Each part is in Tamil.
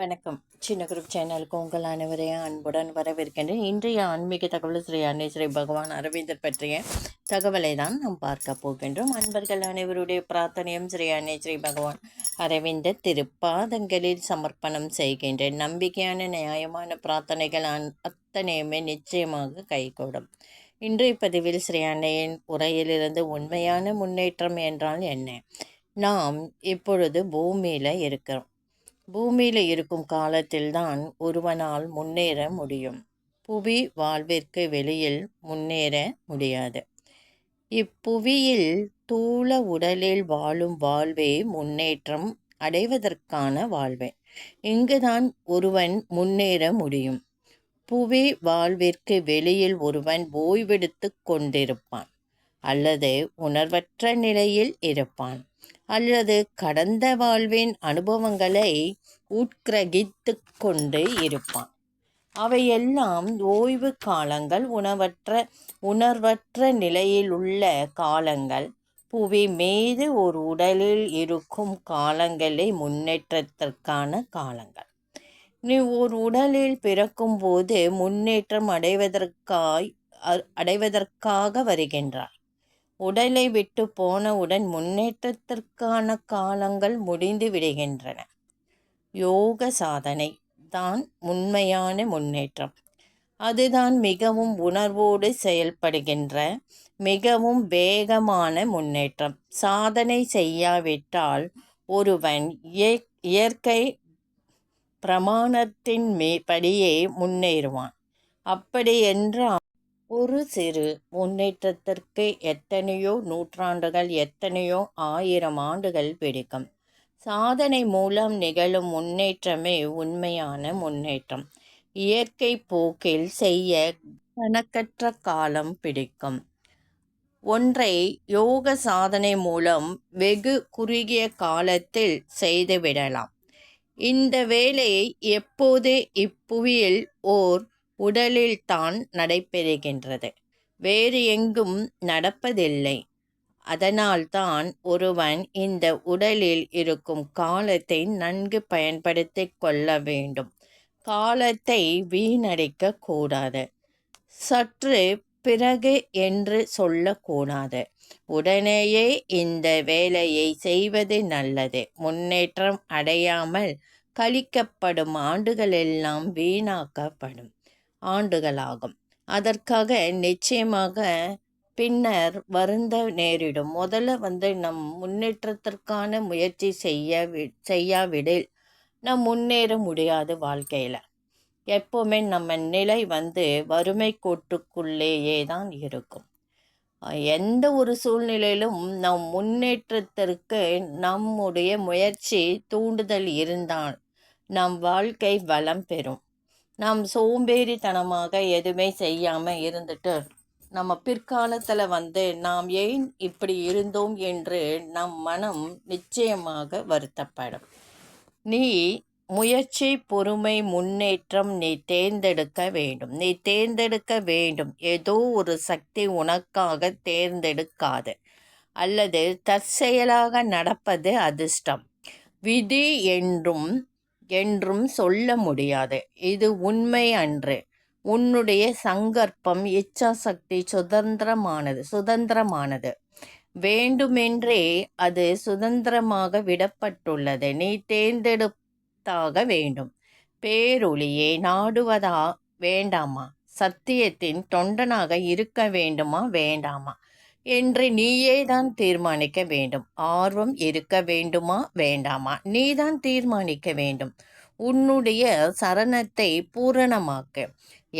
வணக்கம். சின்ன குரூப் சேனலுக்கு உங்கள் அனைவரையும் அன்புடன் வரவேற்கின்றேன். இன்றைய ஆன்மீக தகவல் ஸ்ரீ அன்னை ஸ்ரீ பகவான் அரவிந்தர் பற்றிய தகவலை தான் நாம் பார்க்க போகின்றோம். அன்பர்கள் அனைவருடைய பிரார்த்தனையும் ஸ்ரீ அன்னை ஸ்ரீ பகவான் அரவிந்தர் திருப்பாதங்களில் சமர்ப்பணம் செய்கின்றேன். நம்பிக்கையான நியாயமான பிரார்த்தனைகள் அன்- அத்தனையுமே நிச்சயமாக கைகூடும். இன்றைய பதிவில் ஸ்ரீ அன்னையின் உரையிலிருந்து உண்மையான முன்னேற்றம் என்றால் என்ன? நாம் இப்பொழுது பூமியில் இருக்கிறோம். பூமியில் இருக்கும் காலத்தில்தான் ஒருவனால் முன்னேற முடியும். புவி வாழ்விற்கு வெளியில் முன்னேற முடியாது. இப்புவியில் தூள உடலில் வாழும் வாழ்வே முன்னேற்றம் அடைவதற்கான வாழ்வே. இங்குதான் ஒருவன் முன்னேற முடியும். புவி வாழ்விற்கு வெளியில் ஒருவன் ஓய்வெடுத்து கொண்டிருப்பான் அல்லது உணர்வற்ற நிலையில் இருப்பான். அல்லது கடந்த வாழ்வின் அனுபவங்களை உட்கிரகித்து கொண்டு இருப்பான். அவையெல்லாம் ஓய்வு காலங்கள் உணவற்ற உணர்வற்ற நிலையில் உள்ள காலங்கள். புவி மீது ஒரு உடலில் இருக்கும் காலங்களே முன்னேற்றத்திற்கான காலங்கள். நீ ஒரு உடலில் பிறக்கும்போது முன்னேற்றம் அடைவதற்காய் அடைவதற்காக வருகின்றாய். உடலை விட்டு போனவுடன் முன்னேற்றத்திற்கான காலங்கள் முடிந்து விடுகின்றன. யோக சாதனை. தான் உண்மையான முன்னேற்றம். அதுதான் மிகவும் உணர்வோடு செயல்படுகின்ற மிகவும் வேகமான முன்னேற்றம். சாதனை செய்யாவிட்டால் ஒருவன் இயற்கை பிரமாணத்தின் மே படியே முன்னேறுவான். அப்படி என்றால் ஒரு சிறு முன்னேற்றத்திற்கு எத்தனையோ நூற்றாண்டுகள் எத்தனையோ ஆயிரம் ஆண்டுகள் பிடிக்கும். சாதனை மூலம் நிகழும் முன்னேற்றமே உண்மையான முன்னேற்றம். இயற்கை போக்கில் செய்ய கணக்கற்ற காலம் பிடிக்கும். ஒன்றை யோக சாதனை மூலம் வெகு குறுகிய காலத்தில் செய்துவிடலாம். இந்த வேலை எப்போது இப்புவியில் ஓர் உடலில்தான் நடைபெறுகின்றது. வேறு எங்கும் நடப்பதில்லை. அதனால்தான் ஒருவன் இந்த உடலில் இருக்கும் காலத்தை நன்கு பயன்படுத்தி கொள்ள வேண்டும். காலத்தை வீணடிக்க கூடாது. சற்று பிறகு என்று சொல்லக்கூடாது. உடனேயே இந்த வேலையை செய்வது நல்லது. முன்னேற்றம் அடையாமல் கழிக்கப்படும் ஆண்டுகளெல்லாம் வீணாக்கப்படும். ஆண்டுகளாகும். அதற்காக நிச்சயமாக பின்னர் வருந்த நேரிடும். முதல்ல வந்து நம் முன்னேற்றத்திற்கான முயற்சி செய்ய வி- செய்யாவிடில் நாம் முன்னேற முடியாது வாழ்க்கையில். எப்போவுமே நம்ம நிலை வந்து வறுமை கோட்டுக்குள்ளேயே தான் இருக்கும். எந்த ஒரு சூழ்நிலையிலும் நம் முன்னேற்றத்திற்கு நம்முடைய முயற்சி தூண்டுதல் இருந்தால் நம் வாழ்க்கை வளம் பெறும். நாம் சோம்பேறித்தனமாக எதுவுமே செய்யாமல் இருந்துட்டு நம்ம பிற்காலத்தில் வந்து நாம் ஏன் இப்படி இருந்தோம் என்று நம் மனம் நிச்சயமாக வருத்தப்படும். நீ முயற்சி பொறுமை முன்னேற்றம் நீ தேர்ந்தெடுக்க வேண்டும். நீ தேர்ந்தெடுக்க வேண்டும். ஏதோ ஒரு சக்தி உனக்காக தேர்ந்தெடுக்காது. அல்லது தற்செயலாக நடப்பது அதிர்ஷ்டம். விதி என்றும் என்றும் சொல்ல முடியாது. இது உண்மை அன்று. உன்னுடைய சங்கற்பம் இச்சாசக்தி சுதந்திரமானது சுதந்திரமானது. வேண்டுமென்றே அது சுதந்திரமாக விடப்பட்டுள்ளது. நீ தேர்ந்தெடுத்தாக வேண்டும். பேரொளியை நாடுவதா வேண்டாமா? சத்தியத்தின் தொண்டனாக இருக்க வேண்டுமா? வேண்டாமா? என்று நீயே தான் தீர்மானிக்க வேண்டும். ஆர்வம் இருக்க வேண்டுமா? வேண்டாமா? நீதான் தீர்மானிக்க வேண்டும். உன்னுடைய சரணத்தை பூரணமாக்க.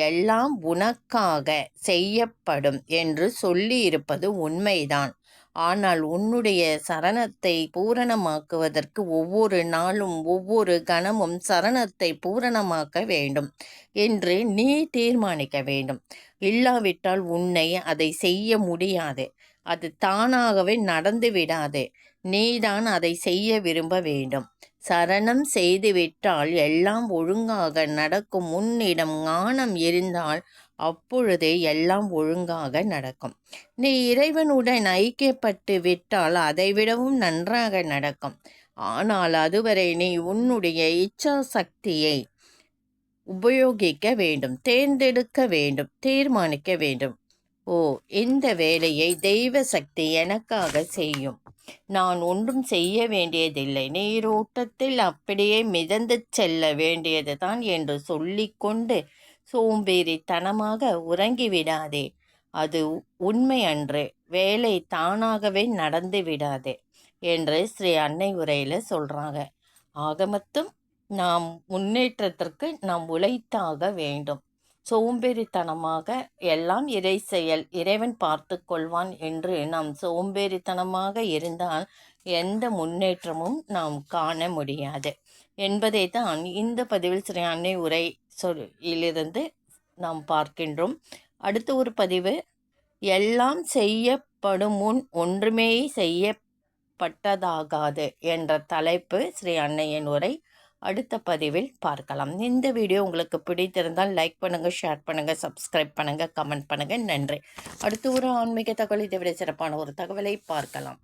எல்லாம் உனக்காக செய்யப்படும் என்று சொல்லியிருப்பது உண்மைதான். ஆனால் உன்னுடைய சரணத்தை பூரணமாக்குவதற்கு ஒவ்வொரு நாளும் ஒவ்வொரு கணமும் சரணத்தை பூரணமாக்க வேண்டும் என்று நீ தீர்மானிக்க வேண்டும். இல்லாவிட்டால் உன்னை அதை செய்ய முடியாது. அது தானாகவே நடந்து விடாது. நீதான் அதை செய்ய விரும்ப வேண்டும். சரணம் செய்துவிட்டால் எல்லாம் ஒழுங்காக நடக்கும். உன்னிடம் ஞானம் இருந்தால் அப்பொழுதே எல்லாம் ஒழுங்காக நடக்கும். நீ இறைவனுடன் ஐக்கியப்பட்டு விட்டால் அதைவிடவும் நன்றாக நடக்கும். ஆனால் அதுவரை நீ உன்னுடைய இச்சா சக்தியை உபயோகிக்க வேண்டும் தேர்ந்தெடுக்க வேண்டும் தீர்மானிக்க வேண்டும். ஓ இந்த வேலையை தெய்வ சக்தி எனக்காக செய்யும். நான் ஒன்றும் செய்ய வேண்டியதில்லை. நீரோட்டத்தில் அப்படியே மிதந்து செல்ல வேண்டியதுதான் என்று சொல்லிக்கொண்டு சோம்பேறித்தனமாக உறங்கிவிடாதே. அது உண்மை அன்று. வேலை தானாகவே நடந்து விடாதே என்று ஸ்ரீ அன்னை உரையில் சொல்கிறாங்க ஆக மொத்தம் நாம் முன்னேற்றத்திற்கு நாம் உழைத்தாக வேண்டும். சோம்பேறித்தனமாக எல்லாம் இறை செயல் இறைவன் பார்த்து கொள்வான் என்று நாம் சோம்பேறித்தனமாக இருந்தால் எந்த முன்னேற்றமும் நாம் காண முடியாது. என்பதை தான் இந்த பதிவில் ஸ்ரீ அன்னை உரை சொல்லிலிருந்து நாம் பார்க்கின்றோம். அடுத்த ஒரு பதிவு. எல்லாம் செய்யப்படும் முன் ஒன்றுமே செய்யப்பட்டதாகாது என்ற தலைப்பு ஸ்ரீ அன்னையின் உரை. அடுத்த பதிவில் பார்க்கலாம். இந்த வீடியோ உங்களுக்கு பிடித்திருந்தால் லைக் பண்ணுங்கள் ஷேர் பண்ணுங்கள் சப்ஸ்கிரைப் பண்ணுங்கள் கமெண்ட் பண்ணுங்கள் நன்றி. அடுத்து ஒரு ஆன்மீக தகவல் இதை விட சிறப்பான ஒரு தகவலை பார்க்கலாம்.